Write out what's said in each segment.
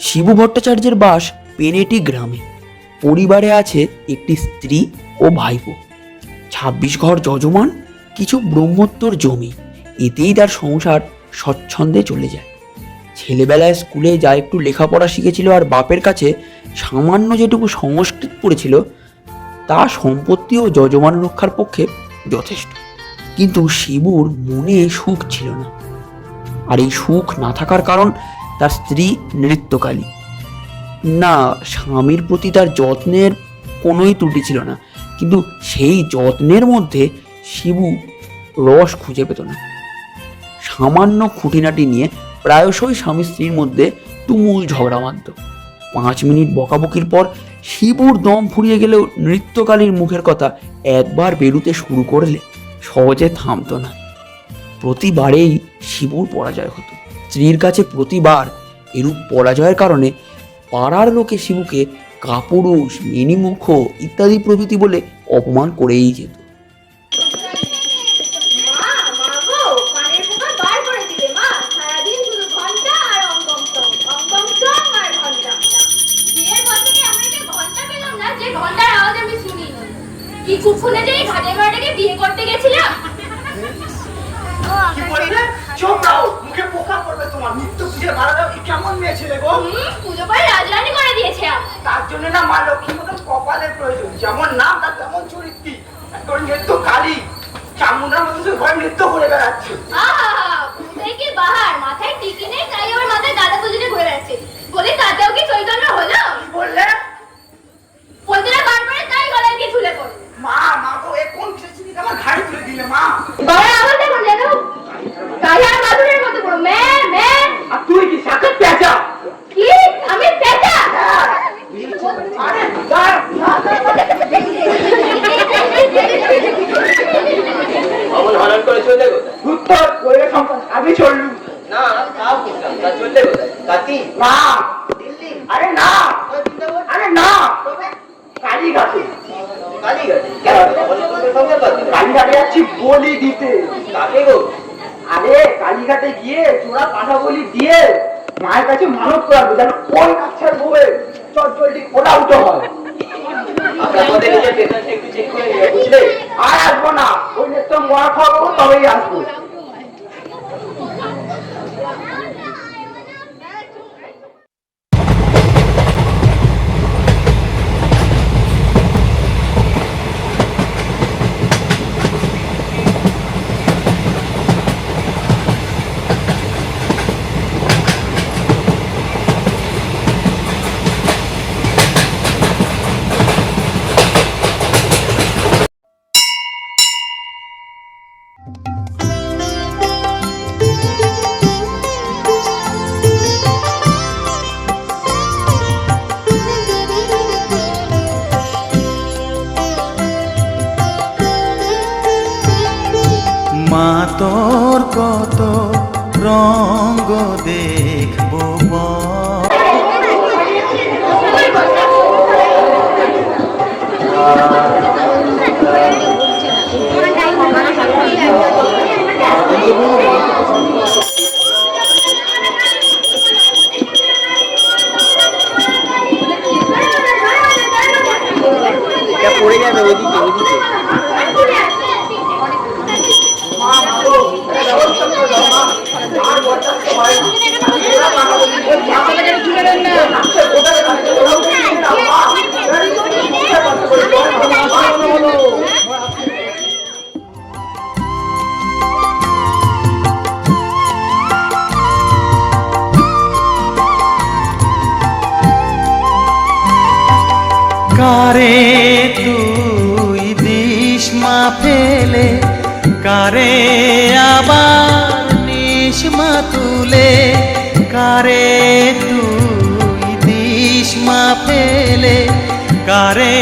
শিবু ভট্টাচার্যের বাস পেনেটি গ্রামে। পরিবারে আছে একটি স্ত্রী ও ভাইপো। ছাব্বিশ ঘর যজমান, কিছু ব্রহ্মোত্তর জমি। এতেই তার সংসার স্বচ্ছন্দে চলে যায়। ছেলেবেলায় স্কুলে যা একটু লেখাপড়া শিখেছিল আর বাপের কাছে সামান্য যেটুকু সংস্কৃত পড়েছিল, তা সম্পত্তি ও যজমান রক্ষার পক্ষে যথেষ্ট। কিন্তু শিবুর মনে সুখ ছিল না। আর এই সুখ না থাকার কারণ তার স্ত্রী নৃত্যকালী। না, স্বামীর প্রতি তার যত্নের কোনোই ত্রুটি ছিল না, কিন্তু সেই যত্নের মধ্যে শিবু রস খুঁজে পেত না। সামান্য খুঁটিনাটি নিয়ে প্রায়শই স্বামী স্ত্রীর মধ্যে তুমুল ঝগড়া বাঁধত পাঁচ মিনিট বকাবকির পর শিবুর দম ফুরিয়ে গেলেও নৃত্যকালীর মুখের কথা একবার বেরুতে শুরু করলে সহজে থামতো না। প্রতিবারেই শিবুর পরাজয় হতো। স্ত্রীর কাছে প্রতিবার এরূপ পরাজয়ের কারণে পাড়ার লোকে শিবুকে কাপুরুষ মিনিমুখ ইত্যাদি প্রভৃতি বলে অপমান করেই যেত। কি কুকুনে যে এই ঘাটের বিয়ে করতে গেছিলাম। কি বললে? চোখ দাও। মুখে পোকা পড়বে তোমার। মৃত্যু পুজো ভাড়া দাও কি কেমন মেয়ে ছেলে গো? পুজো করে রাজরানি করে দিয়েছে। তার জন্য না মা লক্ষ্মীর মতন কপালের প্রয়োজন। যেমন নাম তার তেমন চরিত্রী। একবার নৃত্য কালী। চামুন্ডার মতো সে ঘরে নৃত্য করে বেড়াচ্ছে। আহা বাহার। মাথায় টিকি নেই তাই আমার মাথায় গাঁদা পুজোতে ঘুরে বেড়াচ্ছে। বলি তাতেও কি চৈতন্য হলো? বললে? পন্দিরা বার করে তাই গলায় দিয়ে ঝুলে পড়ে মা মা গো এ কোন খিচুড়ি আমার ঘাড়ি তুলে দিলে মা? বাবার আওয়াজ দেখুন যেন তাই আর মাদুরের মতো পুরো মে মে আর তুই কি সাথে পেঁচা কি? আমি পেঁচা আরে দাঁড়, অমন হরণ করে চলে কোথায় উত্তর করে সম্পদ আমি চললু না তা বুঝলাম তা চললে কোথায় কাতি না। আরে না। আরে না। কালীঘাটে। কালীঘাটে। কেন? কালীঘাটে যাচ্ছি বলি দিতে। কাকে গো? আরে কালীঘাটে গিয়ে চোরা পাঠা বলি দিয়ে মায়ের কাছে মানত করাবো যেন ওই বাচ্চার বউয়ের চটচলটি ওটা উঠে হয়। আর আসব না ওই নেত্র মরা খাওয়াবো তবেই আসব। তোর কত রঙ্গ দেখব কারে তুই দিস মা ফেলে কারে আবার নিস মা তুলে কারে তুই দিস মা ফেলে কারে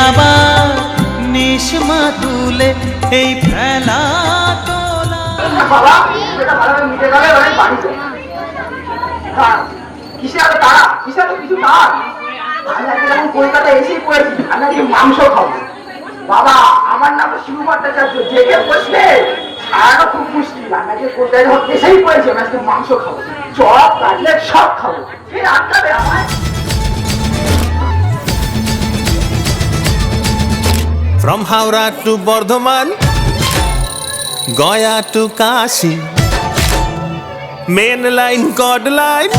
আবার নিস মা তুলে এই ফেলা তোলা। কিসে তারা? কিসে কিছু না আমি কলকাতা এসেই পড়েছি আমি আজকে মাংস খাব। বাবা আমার নাম শিবু ভট্টাচার্য জেগে বসলে সারাটা খুব মুশকিল। আমি আজকে কলকাতায় যখন এসেই পড়েছি আমি আজকে মাংস খাব চপ কাটলেট সব খাব। কে আটকাবে আমায় From Howrah to Bardhaman, Goya to Kashi, Main line, God line,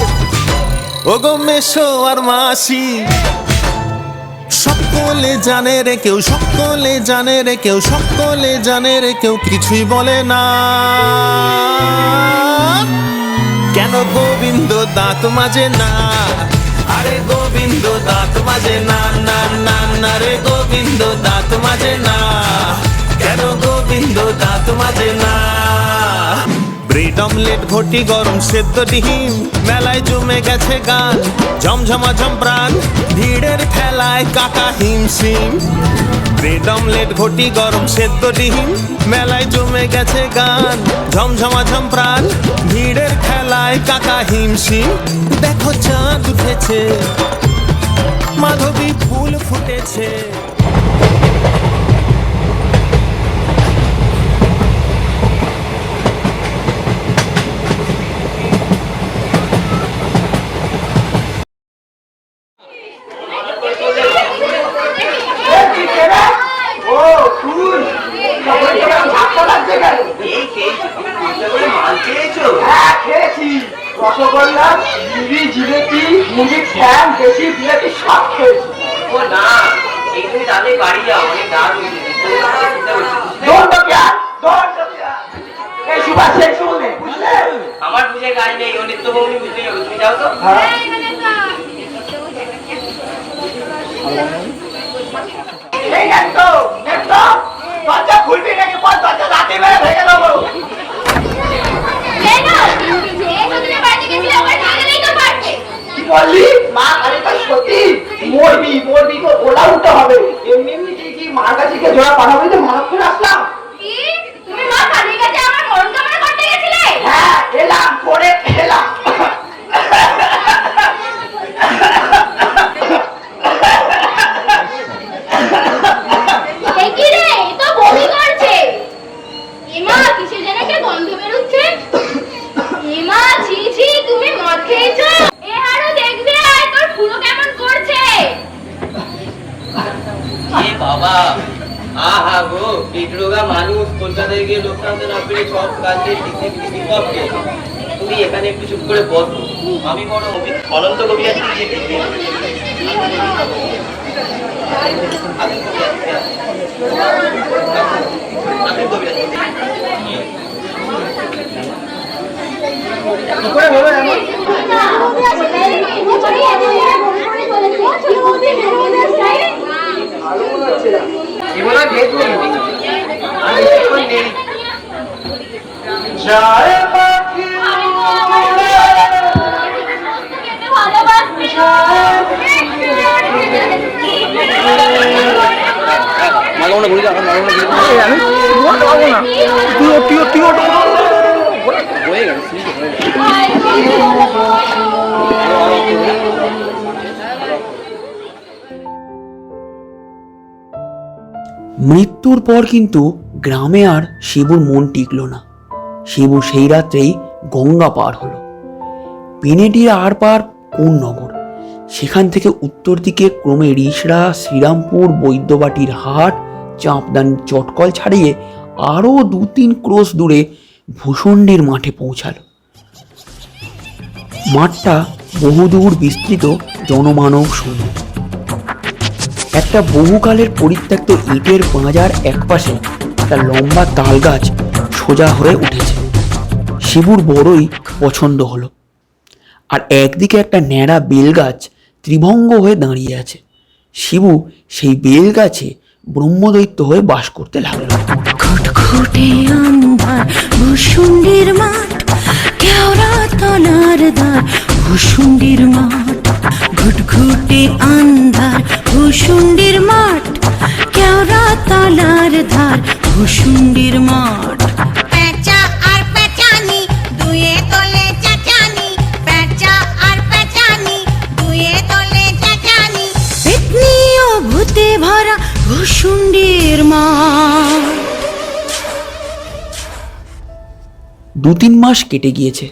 ওগো মেশো আর মাসি সকলে জানে রে কেউ, সকলে জানে রে কেউ, সকলে জানে রে কেউ কিছুই বলে না। কেন গোবিন্দ দাঁত মাঝে না? আরে গোবিন্দ দাঁত মাঝে না না না না রে গোবিন্দ দাঁত মাঝে না। কেন গোবিন্দ দাঁত মাঝে না? ব্রেড অমলেট ঘটি গরম সেদ্ধ ডিম, মেলায় জমে গেছে গান ঝমঝমা ঝম ভিড়ের ঠেলায় কাকা হিমশিম। ব্রেড অমলেট ঘটি গরম সেদ্ধ ডিম, মেলায় জমে গেছে গান ঝমঝমা ঝম ভিড়ের খেলায় কাকা হিমশিম। দেখো চাঁদ উঠেছে, মাধবী ফুল ফুটেছে এ, তুই কে রে? ও তুই তখন তোকে এরকম ধাক্কা লাগছে কেন এই খেয়েছো তুমি কুড়িটা করে মাল খেয়েছো হ্যাঁ খেয়েছি রসগোল্লা জিবি জিলেপি মুড়ির ফ্যান দেশি বিলেতি সব খেয়েছি ও না এই তুমি তাদের বাড়ি যাও অনেক হয়ে? দৌড় আমার বুঝে কাজ নেই ও নিত্য বৌনি বুঝতে তুমি যাও তো হ্যাঁ এই দরজা খুলবি নাকি দরজা রাতে ভেঙে দেবো কেন? যে নতুনের বাড়িতে গেছিলে, ওখানে থাকলেই তো পারতে। বললি মা আরে তাই সত্যি মরবি মরবি তো ওলা উঠতে হবে। এমনি এমনি কি কি মার কাছে গিয়ে জোড়া পাঠাবো তো? মারা করে আসলাম। তুমি মা কালীর কাছে আমার মরণ কামনা করতে গেছিলে? হ্যাঁ এলাম পরে এলাম এ কি রে? এ তো বমি করছে। এমা, কিসের যেন একটা গন্ধ বেরোচ্ছে? এমা, ছি, ছি, তুমি মদ খেয়েছো? এ হারু, দেখবি আয়, তোর ফুলো কেমন করছে? এ বাবা? আহা গো পেটরোগা মানুষ কলকাতায় গিয়ে লোক টানতে না পেরে সব কাজে। তুমি এখানে একটু চুপ করে বসো। আমি বড় অভি- অনন্ত কবি আছি যে টিকে আমি কবি আছি কবি আছি। কি করে বলো এমন? আমি বেশিক্ষণ নেই জয় পাখি ঘুরে ঘুরে আমি তুই তুই তুই হয়ে গেছে মৃত্যুর পর কিন্তু গ্রামে আর শিবুর মন টিকল না। শিবু সেই রাত্রেই গঙ্গা পার হলো। পেনেটির আর পার কোন নগর? সেখান থেকে উত্তর দিকে ক্রমে রিসড়া শ্রীরামপুর, বৈদ্যবাটির হাট, চাঁপদান চটকল ছাড়িয়ে আরও দু তিন ক্রোশ দূরে ভূষণ্ডির মাঠে পৌঁছালো। মাঠটা বহুদূর বিস্তৃত জনমানব শূন্য একটা বহুকালের পরিত্যক্ত ইটের পাঁজার একপাশে একটা লম্বা তাল গাছ সোজা হয়ে উঠেছে। শিবুর বড়ই পছন্দ হলো। আর একদিকে একটা ন্যাড়া বেল গাছ ত্রিভঙ্গ হয়ে দাঁড়িয়ে আছে। শিবু সেই বেল গাছে ব্রহ্মদৈত্য হয়ে বাস করতে লাগল। খুটখুটে মাঠ ভুসুন্ডির মাঠ ঘুটঘুটে আন্ধার ভুসুন্ডির মাঠ কেওড়া তলার ধার ভুসুন্ডির মাঠ। ভরা দু তিন মাস কেটে গিয়েছে।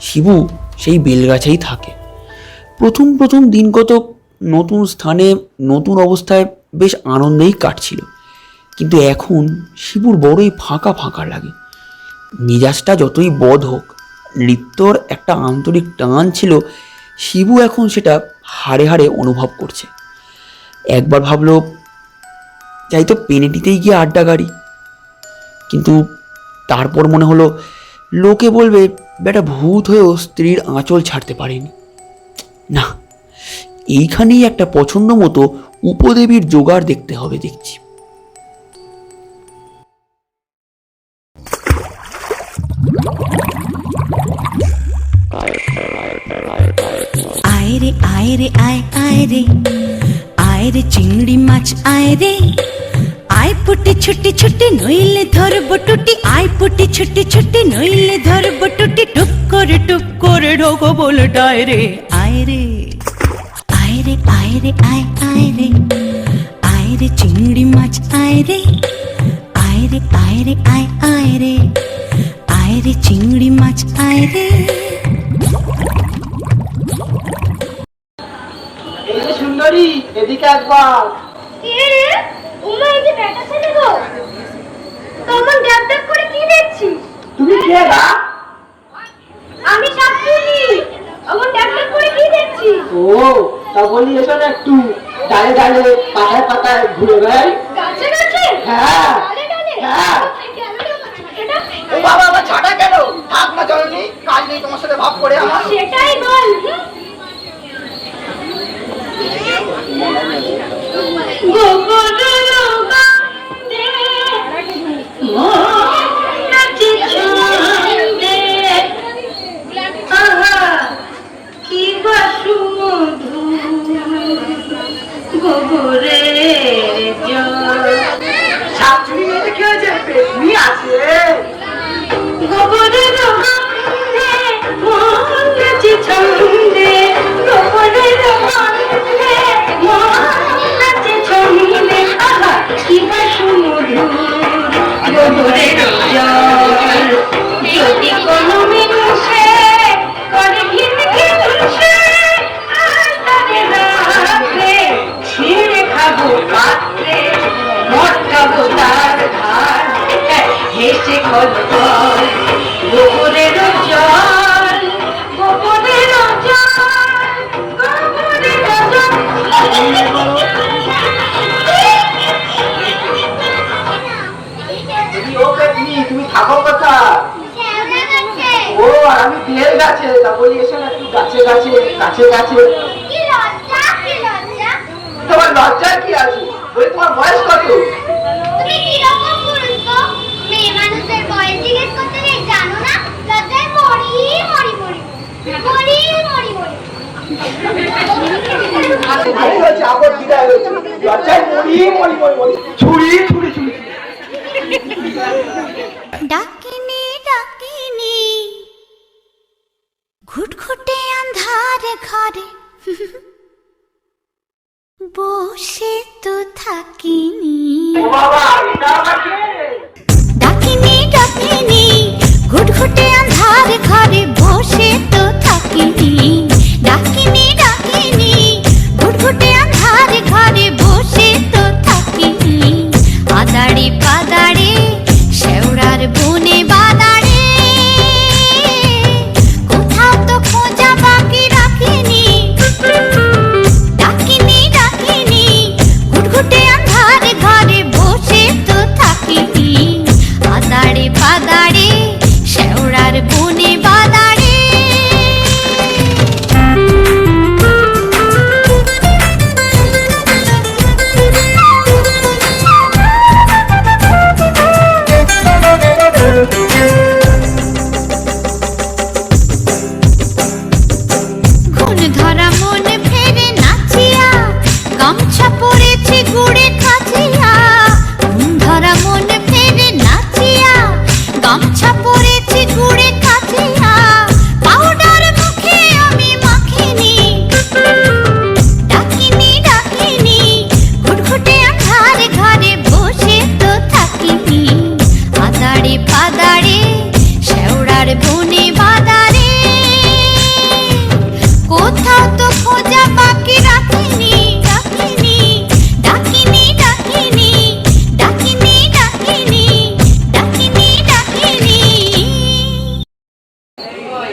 শিবু সেই বেলগাছেই থাকে। প্রথম প্রথম দিন কত নতুন স্থানে, নতুন অবস্থায় বেশ আনন্দেই কাটছিল। কিন্তু এখন শিবুর বড়ই ফাঁকা ফাঁকা লাগে। মেজাজটা যতই বধ হোক নৃত্যর একটা আন্তরিক টান ছিল, শিবু এখন সেটা হাড়ে হাড়ে অনুভব করছে। একবার ভাবলো, যাই তো পেনেটিতেই গিয়ে আড্ডা গাড়ি। কিন্তু তারপর মনে হলো, লোকে বলবে বেটা ভূত হয়েও স্ত্রীর আঁচল ছাড়তে পারেনি। না, এইখানেই একটা পছন্দ মতো উপদেবীর জোগাড় দেখতে হবে, দেখছি। আয় রে আয় রে আয় আয় রে আয় রে চিংড়ি মাছ আয় রে আয় পুটি ছুটি ছুটি নইলে ধরব টুটি। আয় পুটি ছুটি ছুটি নইলে ধরব টুটি। টুক করে টুক করে ঢোকো বলে ডায় রে। আয় রে আয় রে আয় রে আয় আয় রে। আয় রে চিংড়ি মাছ আয় রে। আয় রে আয় রে আয় আয় রে। আয় রে চিংড়ি মাছ আয় রে। সুন্দরী এদিকে একবার। কে রে? উমা এই যে বেটা ছেলে গো। কেমন ড্যাব ড্যাব করে কি দেখছিস তুমি কে গা আমি শাকচুনি অমন ড্যাব ড্যাব করে কি দেখছিস ও তা বলি এসো না একটু। ডালে ডালে পাতায় পাতায় ঘুরে বেড়াই। গাছে গাছে? হ্যাঁ ডালে ডালে? হ্যাঁ। ও বাবা আবার ছাটা কেন? থাক না চলনি কাজ নেই তোমার সাথে ভাব করে আমার। সেটাই বল। কলকল গোবরের জল গোবরের তুমি থাকো কোথায়? ও আর আমি বেল গাছে তা বলি এসো না একটু গাছে গাছে গাছে গাছে। কি লজ্জা কি তোমার লজ্জার কি আছে? বলি তোমার বয়স কত? তুমি কি মেয়ে মানুষের বয়স জিজ্ঞেস করতে নেই জানো না? লজ্জায় মরি মরি মরি। মরি মরি মরি। ভালোই হয়েছে আবার বিদায় হয়েছে লজ্জায় মরি মরি মরি মরি। ছুরি ছুরি ছুরি। ডাকিনি ডাকিনি। ঘুটঘুটে আন্ধারে ঘরে। বসে তো থাকিনি। বাবা ডাকিনি ঘুটঘুটে আন্ধারে ঘরে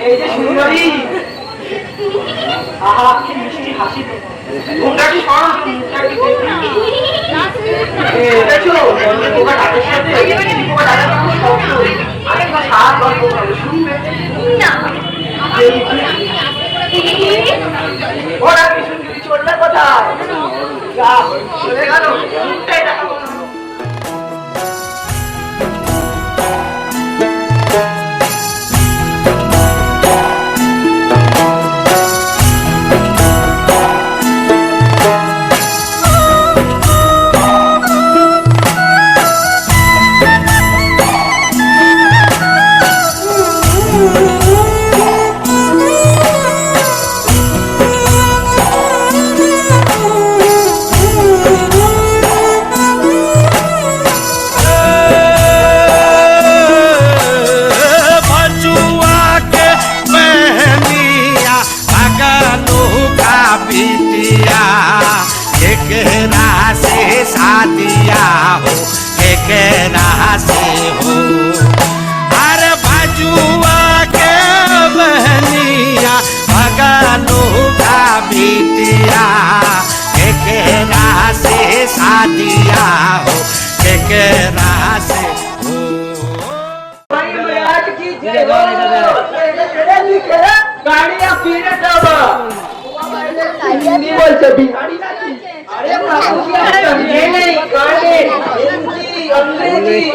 এই যে সুন্দরী। আহা কি মিষ্টি হাসি। মুখটা কি সরল মুখটা কি দেখি। দেখছ ডাকের সাথে পোকা ডাকার খুব শব্দ আরেকবার সারা গল্প করো শুনবে? ওরা কিছু কিছু চললে কোথায়? চলে গেল। মুখটাই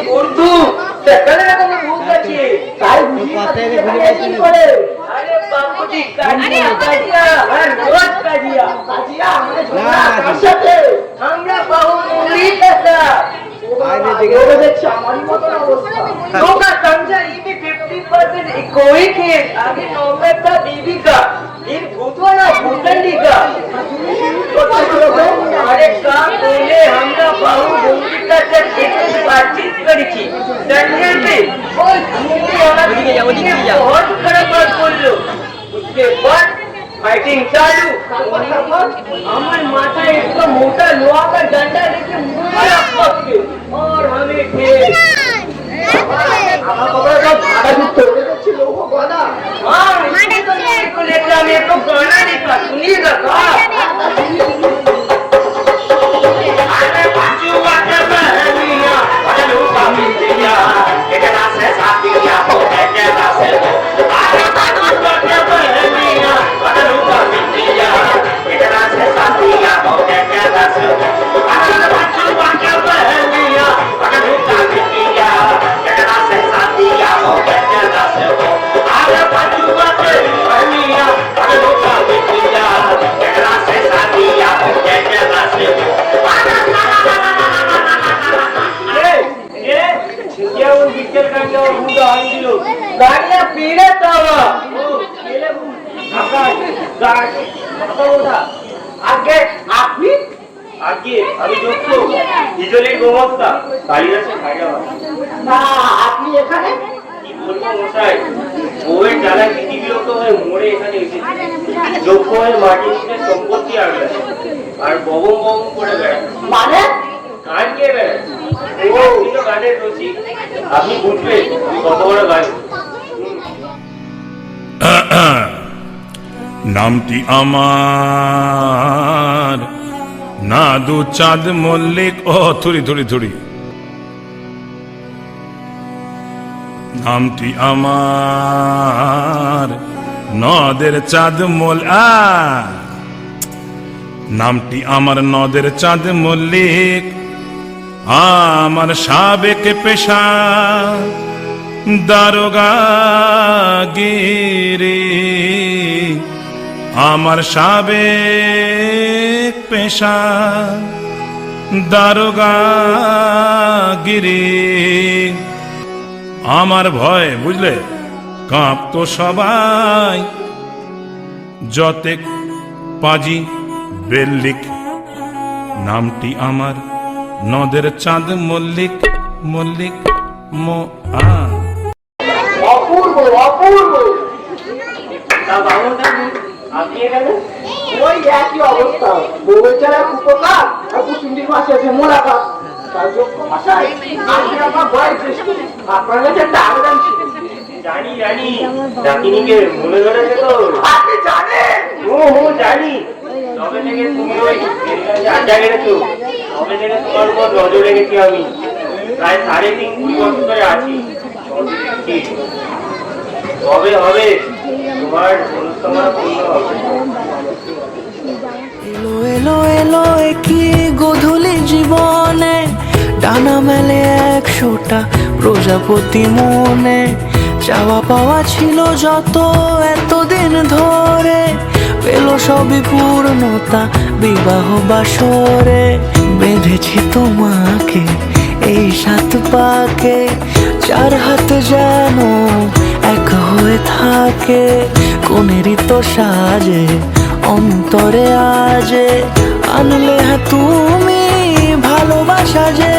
বন্ধু আগে নৌকা বিবি बीबी का इन भूतवा ना भूतंडी का अरे काम बोले हमरा बहु भूमि का जब एक बातचीत करी थी संजय पे और भूमि वाला ने बहुत खराब बात बोल लो उसके बाद फाइटिंग चालू আমার মাথায় একটা মোটা লোহা का डंडा लेके मुंह पर आपस के और हमें ठेल আমার কবরে সব ভাড়া যুক্ত হয়ে যাচ্ছে লৌহ গদা हाँ আমি দক্ষ হিজলের গোমস্তা না আপনি এখানে? কি বলব মশাই বউয়ের জ্বালা বিধি বিরক্ত হয়ে মরে এখানে এসেছি। যোগ্য হয়ে মাটি নিচে সম্পত্তি আনবে আর ববম ববম করে বেড়ায়। মানে? গান গিয়ে বেড়ায়। ও তো গানের রসিক আপনি বুঝবেন কত বড় গান নামটি আমার। না, দু চাঁদ মল্লিক, ও থুরি থুরি থুরি নামটি আমার, নদের চাঁদ মল নামটি আমার, নদের চাঁদ মল্লিক, আমার সাবেক পেশা, দারোগা গিরি। আমার সাবে পেশা দারোগা গিরি। আমার ভয়, বুঝলে? কাঁপতো সবাই। যতেক পাজি বেল্লিক, নামটি আমার নদের চাঁদ মল্লিক মল্লিক মো আ। আপনি এখানে? ওই একই অবস্থা। বউয়ের যারা কুপকার আর কুসুন্ডির মাসে আছে মোলাকার তার যোগ্য ভাষায় আপনি আমার বয়স জ্যেষ্ঠ আপনার কাছে একটা আবেদন ছিল। জানি জানি। ডাকিনিকে মনে ধরেছে তো আপনি জানেন! ও ও জানি। তবে থেকে তুমি ওই আড্ডা গেড়েছো তবে থেকে তোমার উপর নজর রেখেছি আমি। প্রায় সাড়ে তিন কুড়ি বছর ধরে আছি। কবে হবে। এলো এলো এলো কি গধূলি জীবনে। ডানা মেলে একশোটা প্রজাপতি মনে। চাওয়া পাওয়া ছিল যত এতদিন ধরে। পেল সবই পূর্ণতা, বিবাহ বাসরে। বেঁধেছি তোমাকে, এই সাত পাকে। চার হাত এক হয়ে থাকে কোনেরই তো সাজে অন্তরে আজে। আনলে তুমি ভালোবাসা যে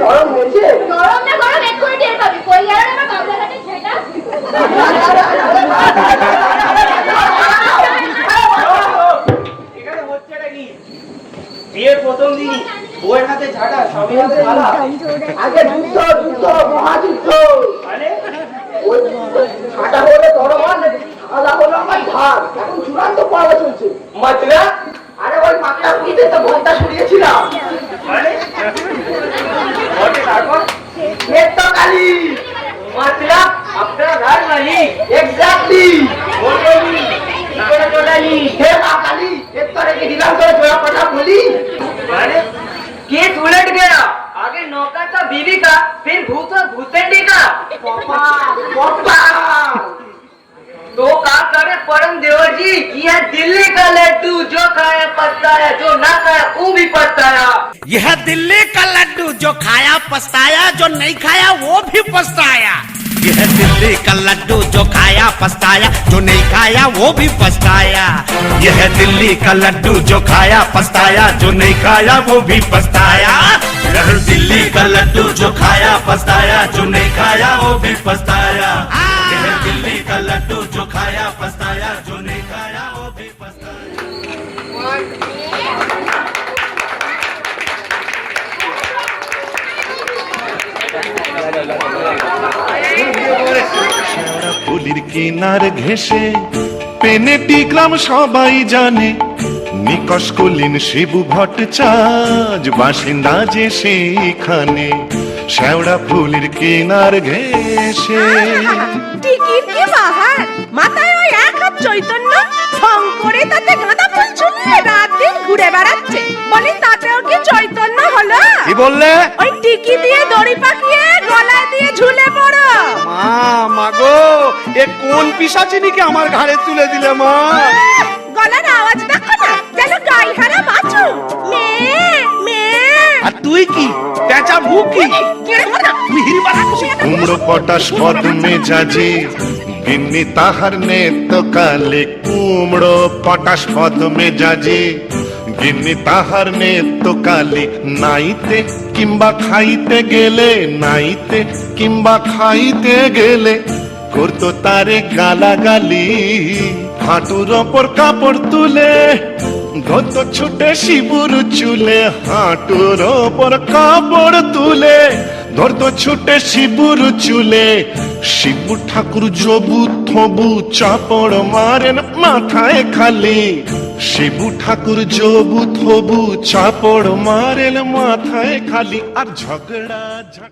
নরম হয়েছে গরম টের পাবি। কই গেল আমার কামলা কাটে ছেটা এখানে হচ্ছেটা কি বিয়ের প্রথম দিনই বউয়ের হাতে ঝাঁটা সবই হাতে থালা আগে যুদ্ধ যুদ্ধ, মহাযুদ্ধ। মানে ওই ছাটা হলে তরবান আলা হলো আমার ধার এখন চূড়ান্ত পর্ব চলছে। মাতলা আরে ওই পাকড়া পুঁতে তো ঘণ্টা সরিয়েছিলাম মানে তারপর? পেটটা কালি মাতলা আপনার ঘর মালিক এক্স্যাক্টলি বলবি কি করে চলালি হে মা কালী, এর তো রেখে দিলাম করে জোড়া কথা বলি? अरे केस उलट गया। आगे नौका था बीवी का फिर भूत भूसेंडी का। पापा तो का करे परम देव जी यह दिल्ली का लड्डू जो खाया पछताया जो ना खाया वो भी पछताया। यह दिल्ली का लड्डू जो खाया पछताया जो नहीं खाया वो भी पछताया। यह दिल्ली का लड्डू जो खाया, पछताया, जो नहीं खाया, वो भी पछताया। यह दिल्ली का लड्डू जो खाया, पछताया, जो नहीं खाया, वो भी पछताया। यह दिल्ली का लड्डू जो खाया, पछताया, जो नहीं खाया, वो भी पछताया। কিনার ঘেসে পেনেটি গ্রাম সবাই জানে, নিকশ কলিন শিবু ভট্টাচার্য বাসিন্দা যে সেইখানে শ্যাওড়া ফুলির কিনার ঘেসে চৈতন্য ঢং করে তাতে গাঁদা ফুল ঝুলিয়ে রাত দিন ঘুরে বেড়াচ্ছে। বলি তাতেও হলো কি বললে? ওই টিকি দিয়ে দড়ি পাকিয়ে গলায় দিয়ে ঝুলে পড়ো। মা মাগো এ কোন পিসাচিনিকে আমার ঘাড়ে তুলে দিলে মা? গলার আওয়াজ দেখো না যেন গাইহারা মেয়ে মেয়ে। আর তুই কি? পেঁচা মুখ কি? কেড়ে পড়ো কুমড়ো পটাশ পদ মেজাজে গিন্নি তাহার নেত কালে কুমড়ো পটাশ পদ মেজাজে গিন্নি তাহার নেত্য কালে নাইতে কিংবা খাইতে গেলে নাইতে কিংবা খাইতে গেলে করতো তারে গালাগালি। হাঁটুর ওপর কাপড় তুলে, ধরতো ছুটে শিবুর চুলে, হাঁটুর ওপর কাপড় তুলে। ধরতো ছুটে শিবুর চুলে। শিবু ঠাকুর জবু থবু চাপড় মারেন মাথায় খালি। শিবু ঠাকুর জবু থবু চাপড় মারেন মাথায় খালি। আর ঝগড়া ঝগ-